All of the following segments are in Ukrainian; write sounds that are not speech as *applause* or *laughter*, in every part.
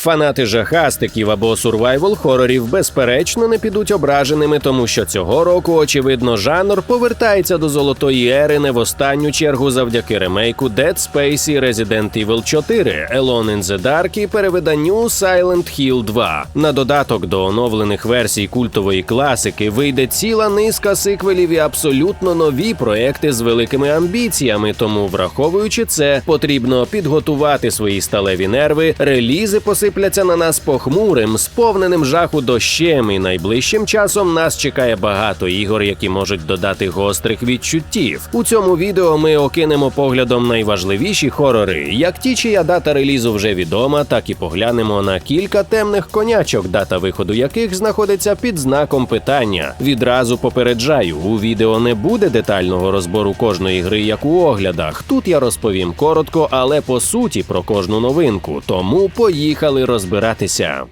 Фанати жахастиків або сурвайвал хорорів безперечно не підуть ображеними, тому що цього року, очевидно, жанр повертається до золотої ери не в останню чергу завдяки ремейку Dead Space і Resident Evil 4, Alone in the Dark і перевиданню Silent Hill 2. На додаток до оновлених версій культової класики вийде ціла низка сиквелів і абсолютно нові проекти з великими амбіціями. Тому, враховуючи це, потрібно підготувати свої сталеві нерви, релізи посипляться на нас похмурим, сповненим жаху дощем, і найближчим часом нас чекає багато ігор, які можуть додати гострих відчуттів. У цьому відео ми окинемо поглядом найважливіші хорори, як ті, чия дата релізу вже відома, так і поглянемо на кілька темних конячок, дата виходу яких знаходиться під знаком питання. Відразу попереджаю, у відео не буде детального розбору кожної гри, як у оглядах. Тут я розповім коротко, але по суті про кожну новинку. Тому поїхали розбиратися.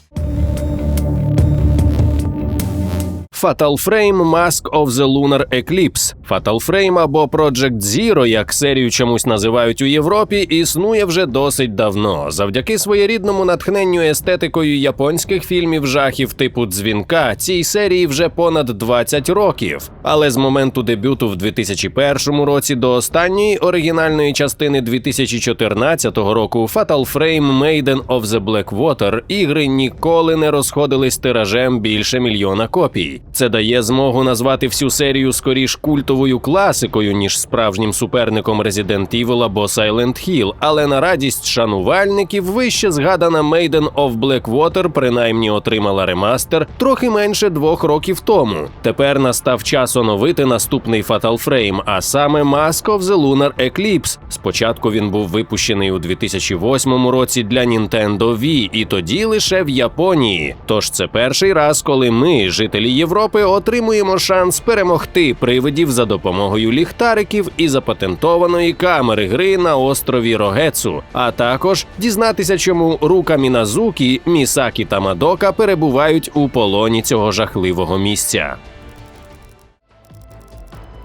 Fatal Frame Mask of the Lunar Eclipse. Fatal Frame або Project Zero, як серію чомусь називають у Європі, існує вже досить давно. Завдяки своєрідному натхненню естетикою японських фільмів жахів типу дзвінка цій серії вже понад 20 років. Але з моменту дебюту в 2001 році до останньої оригінальної частини 2014 року Fatal Frame Maiden of the Blackwater ігри ніколи не розходились тиражем більше мільйона копій. Це дає змогу назвати всю серію скоріш культовою класикою, ніж справжнім суперником Resident Evil або Silent Hill, але на радість шанувальників вище згадана Maiden of Blackwater принаймні отримала ремастер трохи менше двох років тому. Тепер настав час оновити наступний Fatal Frame, а саме Mask of the Lunar Eclipse. Спочатку він був випущений у 2008 році для Nintendo Wii, і тоді лише в Японії. Тож це перший раз, коли ми, жителі Європи, отримуємо шанс перемогти привидів за допомогою ліхтариків і запатентованої камери гри на острові Рогецу, а також дізнатися, чому Рука Міназукі, Місакі та Мадока перебувають у полоні цього жахливого місця.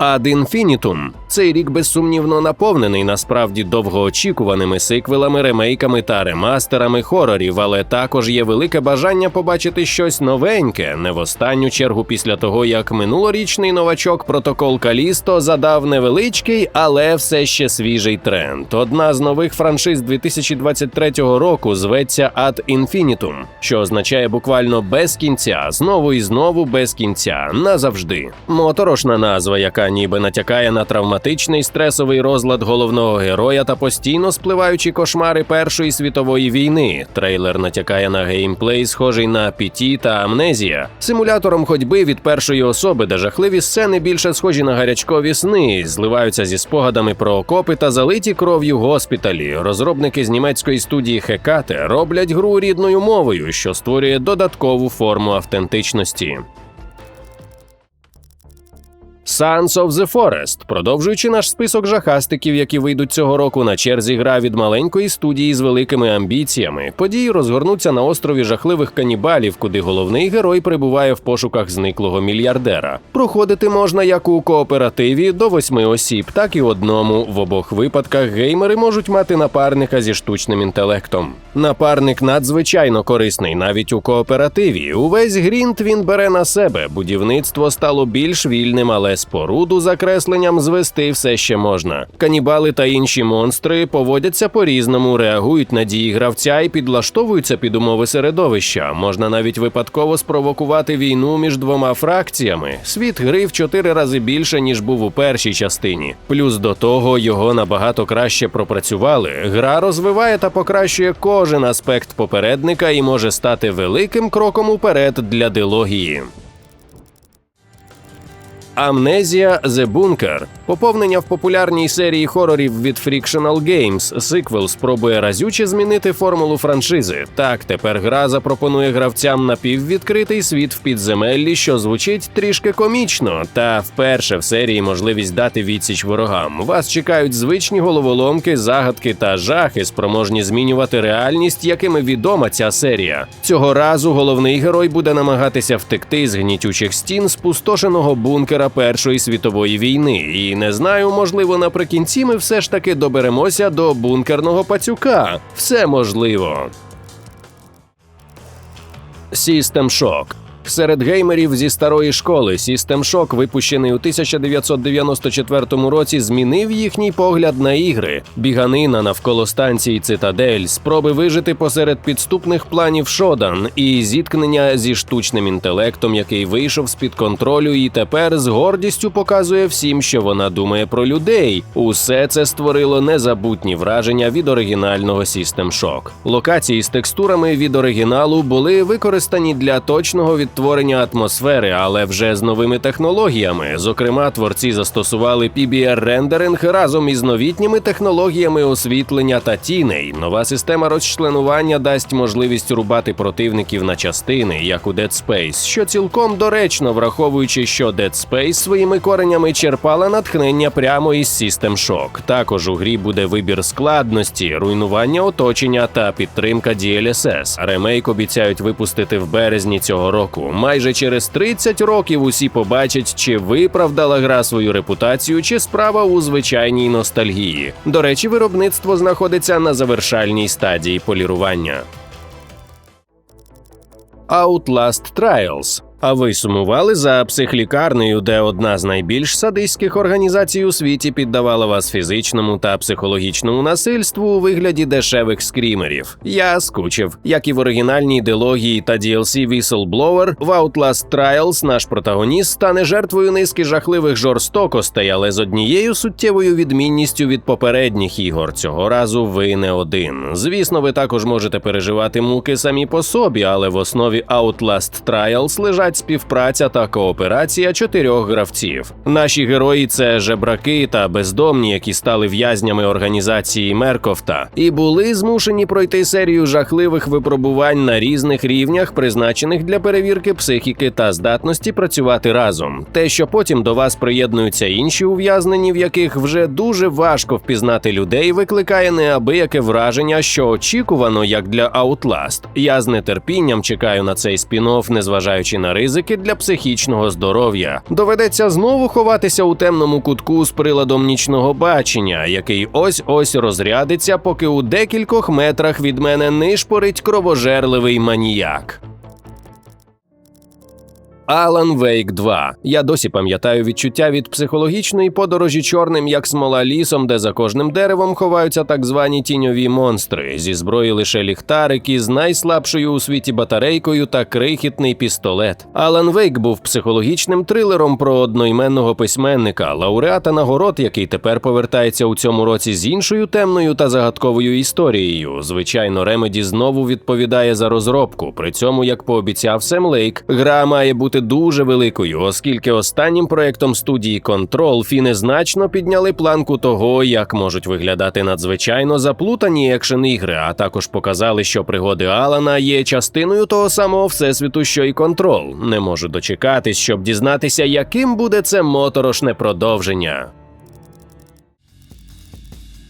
Ad Infinitum. Цей рік безсумнівно наповнений насправді довгоочікуваними сиквелами, ремейками та ремастерами хорорів, але також є велике бажання побачити щось новеньке, не в останню чергу після того, як минулорічний новачок Протокол Калісто задав невеличкий, але все ще свіжий тренд. Одна з нових франшиз 2023 року зветься Ad Infinitum, що означає буквально без кінця, знову і знову без кінця, назавжди. Моторошна назва, яка ніби натякає на травматичний стресовий розлад головного героя та постійно спливаючі кошмари Першої світової війни. Трейлер натякає на геймплей, схожий на піті та амнезія, симулятором ходьби від першої особи, де жахливі сцени більше схожі на гарячкові сни, зливаються зі спогадами про окопи та залиті кров'ю госпіталі. Розробники з німецької студії Хекате роблять гру рідною мовою, що створює додаткову форму автентичності. Sons of the Forest, продовжуючи наш список жахастиків, які вийдуть цього року на черзі гра від маленької студії з великими амбіціями. Події розгорнуться на острові жахливих канібалів, куди головний герой прибуває в пошуках зниклого мільярдера. Проходити можна як у кооперативі до восьми осіб, так і одному. В обох випадках геймери можуть мати напарника зі штучним інтелектом. Напарник надзвичайно корисний навіть у кооперативі. Увесь грінт він бере на себе. Будівництво стало більш вільним, але споруду за кресленням звести все ще можна. Канібали та інші монстри поводяться по-різному, реагують на дії гравця і підлаштовуються під умови середовища. Можна навіть випадково спровокувати війну між двома фракціями. Світ гри в чотири рази більше ніж був у першій частині. Плюс до того його набагато краще пропрацювали. Гра розвиває та покращує кожен аспект попередника і може стати великим кроком уперед для дилогії. Амнезія The Bunker. Поповнення в популярній серії хорорів від Frictional Games. Сиквел спробує разюче змінити формулу франшизи. Так, тепер гра запропонує гравцям напіввідкритий світ в підземеллі, що звучить трішки комічно. Та вперше в серії можливість дати відсіч ворогам. Вас чекають звичні головоломки, загадки та жахи, спроможні змінювати реальність, якими відома ця серія. Цього разу головний герой буде намагатися втекти з гнітючих стін спустошеного бункера епіцентра Першої світової війни. І не знаю, можливо, наприкінці ми все ж таки доберемося до бункерного пацюка. Все можливо. СІСТЕМ ШОК. Серед геймерів зі старої школи System Shock, випущений у 1994 році, змінив їхній погляд на ігри, біганина навколо станції Цитадель, спроби вижити посеред підступних планів Шодан і зіткнення зі штучним інтелектом, який вийшов з під контролю, і тепер з гордістю показує всім, що вона думає про людей. Усе це створило незабутні враження від оригінального System Shock. Локації з текстурами від оригіналу були використані для точного відтворення атмосфери, але вже з новими технологіями. Зокрема, творці застосували PBR рендеринг разом із новітніми технологіями освітлення та тіней. Нова система розчленування дасть можливість рубати противників на частини, як у Dead Space, що цілком доречно, враховуючи, що Dead Space своїми коренями черпала натхнення прямо із System Shock. Також у грі буде вибір складності, руйнування оточення та підтримка DLSS. Ремейк обіцяють випустити в березні цього року. Майже через 30 років усі побачать, чи виправдала гра свою репутацію, чи справа у звичайній ностальгії. До речі, виробництво знаходиться на завершальній стадії полірування. Outlast Trials а ви сумували за психлікарнею, де одна з найбільш садистських організацій у світі піддавала вас фізичному та психологічному насильству у вигляді дешевих скрімерів? Я скучив. Як і в оригінальній ідеології та DLC Whistleblower, в Outlast Trials наш протагоніст стане жертвою низки жахливих жорстокостей, але з однією суттєвою відмінністю від попередніх ігор. Цього разу ви не один. Звісно, ви також можете переживати муки самі по собі, але в основі Outlast Trials лежать співпраця та кооперація чотирьох гравців. Наші герої це жебраки та бездомні, які стали в'язнями організації Мерковта, і були змушені пройти серію жахливих випробувань на різних рівнях, призначених для перевірки психіки та здатності працювати разом. Те, що потім до вас приєднуються інші ув'язнені, в яких вже дуже важко впізнати людей, викликає неабияке враження, що очікувано як для Outlast. Я з нетерпінням чекаю на цей спін-офф, незважаючи на ризики для психічного здоров'я. Доведеться знову ховатися у темному кутку з приладом нічного бачення, який ось ось розрядиться, поки у декількох метрах від мене нишпорить кровожерливий маніяк. Alan Wake 2. Я досі пам'ятаю відчуття від психологічної подорожі чорним, як смола лісом, де за кожним деревом ховаються так звані тіньові монстри зі зброї лише ліхтарики з найслабшою у світі батарейкою та крихітний пістолет. Alan Wake був психологічним трилером про одноіменного письменника, лауреата нагород, який тепер повертається у цьому році з іншою темною та загадковою історією. Звичайно, Ремеді знову відповідає за розробку. При цьому, як пообіцяв Сем Лейк, гра має бути дуже великою, оскільки останнім проектом студії Control фіни значно підняли планку того, як можуть виглядати надзвичайно заплутані екшен ігри, а також показали, що пригоди Алана є частиною того самого всесвіту, що й Control. Не можу дочекатись, щоб дізнатися, яким буде це моторошне продовження.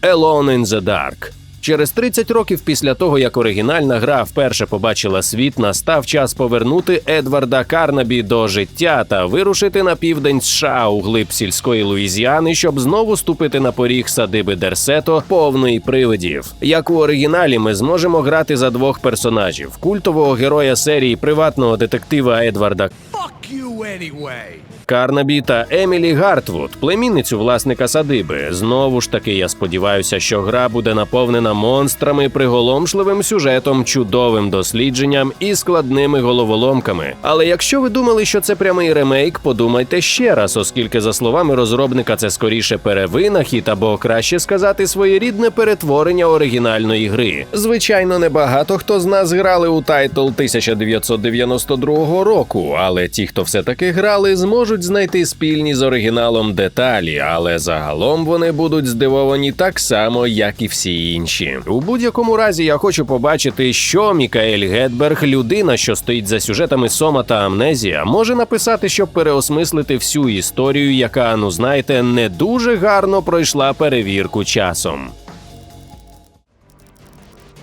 Alone in the Dark Через 30 років після того, як оригінальна гра вперше побачила світ, настав час повернути Едварда Карнабі до життя та вирушити на південь США у глиб сільської Луїзіани, щоб знову ступити на поріг садиби Дерсето, повної привидів. Як у оригіналі, ми зможемо грати за двох персонажів: культового героя серії приватного детектива Едварда Fuck you anyway. Карнабі та Емілі Гартвуд, племінницю власника садиби. Знову ж таки, я сподіваюся, що гра буде наповнена монстрами, приголомшливим сюжетом, чудовим дослідженням і складними головоломками. Але якщо ви думали, що це прямий ремейк, подумайте ще раз, оскільки, за словами розробника, це скоріше перевинахід або краще сказати, своєрідне перетворення оригінальної гри. Звичайно, небагато хто з нас грали у тайтл 1992 року, але ті, хто все таки грали, зможуть знайти спільні з оригіналом деталі, але загалом вони будуть здивовані так само, як і всі інші. У будь-якому разі я хочу побачити, що Мікаель Гетберг, людина, що стоїть за сюжетами Сома та Амнезія, може написати, щоб переосмислити всю історію, яка, ну знаєте, не дуже гарно пройшла перевірку часом.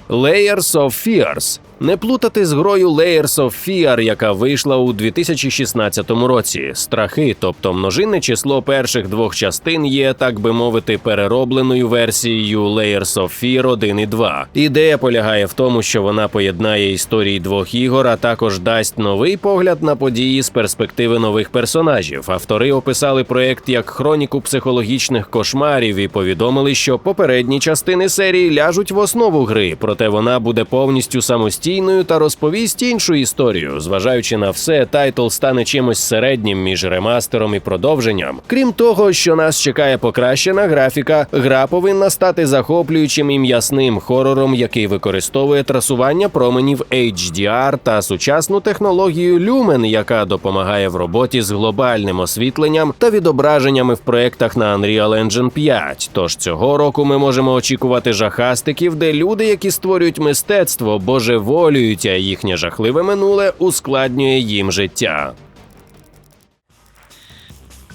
Layers of Fears Не плутати з грою Layers of Fear, яка вийшла у 2016 році. Страхи, тобто множинне число перших двох частин, є, так би мовити, переробленою версією Layers of Fear 1 і 2. Ідея полягає в тому, що вона поєднає історії двох ігор, а також дасть новий погляд на події з перспективи нових персонажів. Автори описали проект як хроніку психологічних кошмарів і повідомили, що попередні частини серії ляжуть в основу гри, проте вона буде повністю самостійною та розповість іншу історію. Зважаючи на все, тайтл стане чимось середнім між ремастером і продовженням. Крім того, що нас чекає покращена графіка, гра повинна стати захоплюючим і м'ясним хорором, який використовує трасування променів HDR та сучасну технологію Lumen, яка допомагає в роботі з глобальним освітленням та відображеннями в проектах на Unreal Engine 5. Тож цього року ми можемо очікувати жахастиків, де люди, які створюють мистецтво, божеволюють, а їхнє жахливе минуле ускладнює їм життя.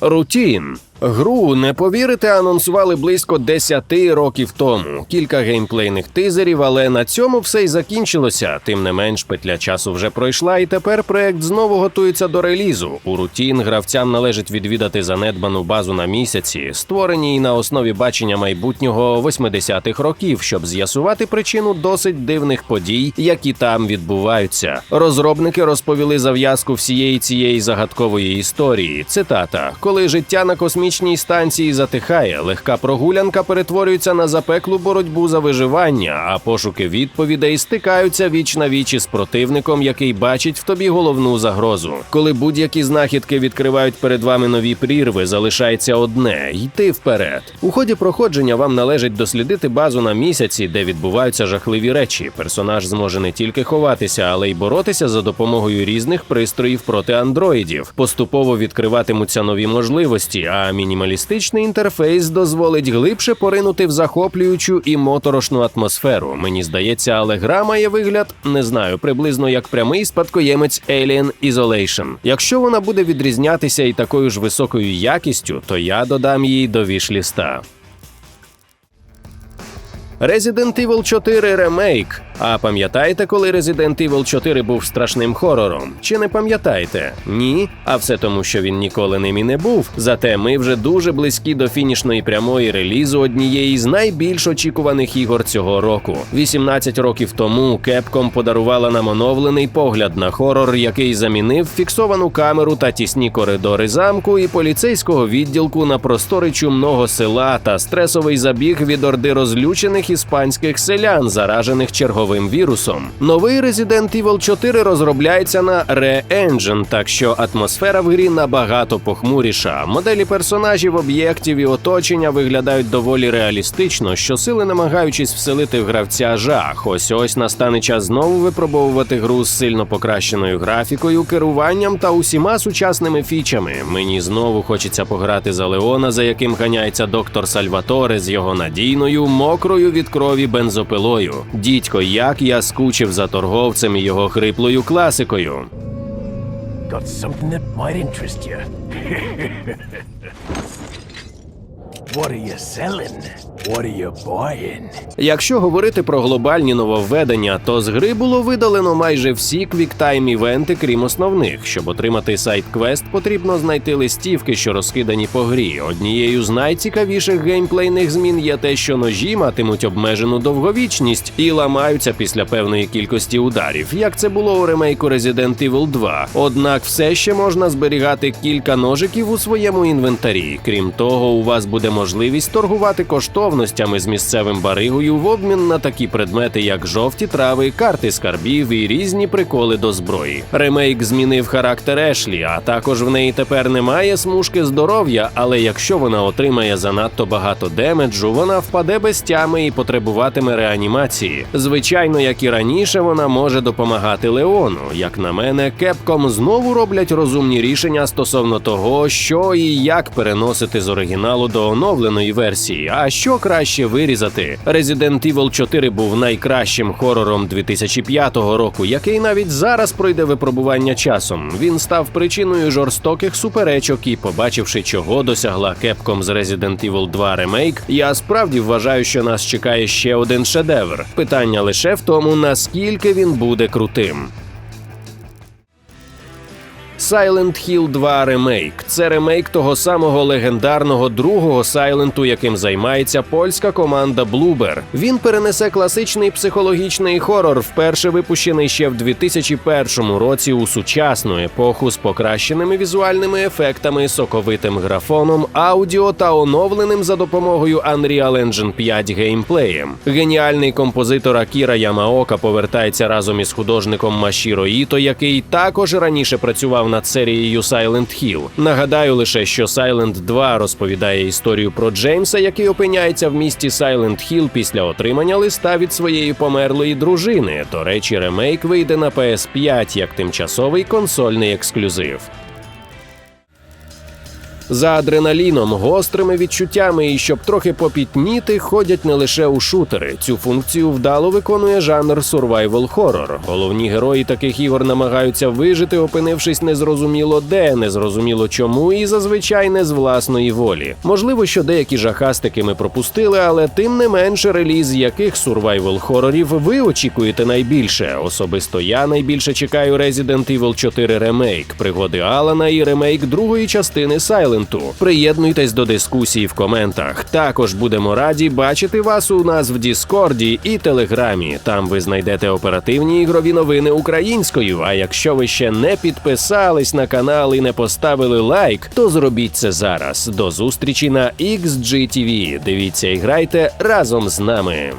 Рутін. Гру не повірите, анонсували близько 10 років тому. Кілька геймплейних тизерів, але на цьому все й закінчилося. Тим не менш, петля часу вже пройшла, і тепер проект знову готується до релізу. У рутін гравцям належить відвідати занедбану базу на місяці, створеній на основі бачення майбутнього 80-х років, щоб з'ясувати причину досить дивних подій, які там відбуваються. Розробники розповіли зав'язку всієї цієї загадкової історії. Цитата: коли життя на космічній станції затихає, легка прогулянка перетворюється на запеклу боротьбу за виживання, а пошуки відповідей стикаються віч на віч із противником, який бачить в тобі головну загрозу. Коли будь-які знахідки відкривають перед вами нові прірви, залишається одне йти вперед. У ході проходження вам належить дослідити базу на місяці, де відбуваються жахливі речі. Персонаж зможе не тільки ховатися, але й боротися за допомогою різних пристроїв проти андроїдів. Поступово відкриватимуться нові можливості, а мінімалістичний інтерфейс дозволить глибше поринути в захоплюючу і моторошну атмосферу. Мені здається, але гра має вигляд, не знаю, приблизно як прямий спадкоємець Alien Isolation. Якщо вона буде відрізнятися і такою ж високою якістю, то я додам її до віш-ліста. Resident Evil 4 ремейк. А пам'ятаєте, коли Resident Evil 4 був страшним хорором? Чи не пам'ятаєте? Ні. А все тому, що він ніколи ним і не був. Зате ми вже дуже близькі до фінішної прямої релізу однієї з найбільш очікуваних ігор цього року. 18 років тому Capcom подарувала нам оновлений погляд на хорор, який замінив фіксовану камеру та тісні коридори замку і поліцейського відділку на простори чумного села та стресовий забіг від орди розлючених іспанських селян, заражених черговим вірусом. Новий Resident Evil 4 розробляється на Re-Engine, так що атмосфера в грі набагато похмуріша. Моделі персонажів, об'єктів і оточення виглядають доволі реалістично, щосили намагаючись вселити в гравця жах. Ось ось настане час знову випробовувати гру з сильно покращеною графікою, керуванням та усіма сучасними фічами. Мені знову хочеться пограти за Леона, за яким ганяється доктор Сальваторе з його надійною, мокрою від крові бензопилою. Дідько, як я скучив за торговцем і його хриплою класикою. Got something that might interest you. *laughs* what are you selling? What are you buying? Якщо говорити про глобальні нововведення, то з гри було видалено майже всі квіктайм івенти, крім основних. Щоб отримати сайт-квест, потрібно знайти листівки, що розкидані по грі. Однією з найцікавіших геймплейних змін є те, що ножі матимуть обмежену довговічність і ламаються після певної кількості ударів, як це було у ремейку Resident Evil 2. Однак все ще можна зберігати кілька ножиків у своєму інвентарі. Крім того, у вас буде можливість торгувати коштовностями з місцевим баригою в обмін на такі предмети, як жовті трави, карти скарбів і різні приколи до зброї. Ремейк змінив характер Ешлі, а також в неї тепер немає смужки здоров'я, але якщо вона отримає занадто багато демеджу, вона впаде без тями і потребуватиме реанімації. Звичайно, як і раніше, вона може допомагати Леону. Як на мене, Capcom знову роблять розумні рішення стосовно того, що і як переносити з оригіналу до оновленої версії. А що краще вирізати. Resident Evil 4 був найкращим хорором 2005 року, який навіть зараз пройде випробування часом. Він став причиною жорстоких суперечок і, побачивши, чого досягла Capcom з Resident Evil 2 ремейк, я справді вважаю, що нас чекає ще один шедевр. Питання лише в тому, наскільки він буде крутим. Silent Hill 2 ремейк. Це ремейк того самого легендарного другого Сайленту, яким займається польська команда Bloober. Він перенесе класичний психологічний хорор, вперше випущений ще в 2001 році у сучасну епоху з покращеними візуальними ефектами, соковитим графоном, аудіо та оновленим за допомогою Unreal Engine 5 геймплеєм. Геніальний композитор Акіра Ямаока повертається разом із художником Машіро Іто, який також раніше працював над серією Silent Hill. Нагадаю лише, що Silent 2 розповідає історію про Джеймса, який опиняється в місті Silent Hill після отримання листа від своєї померлої дружини. До речі, ремейк вийде на PS5 як тимчасовий консольний ексклюзив. За адреналіном, гострими відчуттями і щоб трохи попітніти, ходять не лише у шутери. Цю функцію вдало виконує жанр survival horror. Головні герої таких ігор намагаються вижити, опинившись незрозуміло де, незрозуміло чому, і зазвичай не з власної волі. Можливо, що деякі жахастики ми пропустили, але тим не менше реліз яких survival хорорів ви очікуєте найбільше. Особисто я найбільше чекаю Resident Evil 4 ремейк, пригоди Алана і ремейк другої частини Сайленту. Приєднуйтесь до дискусії в коментах. Також будемо раді бачити вас у нас в Діскорді і Телеграмі. Там ви знайдете оперативні ігрові новини українською. А якщо ви ще не підписались на канал і не поставили лайк, то зробіть це зараз. До зустрічі на XGTV. Дивіться і грайте разом з нами.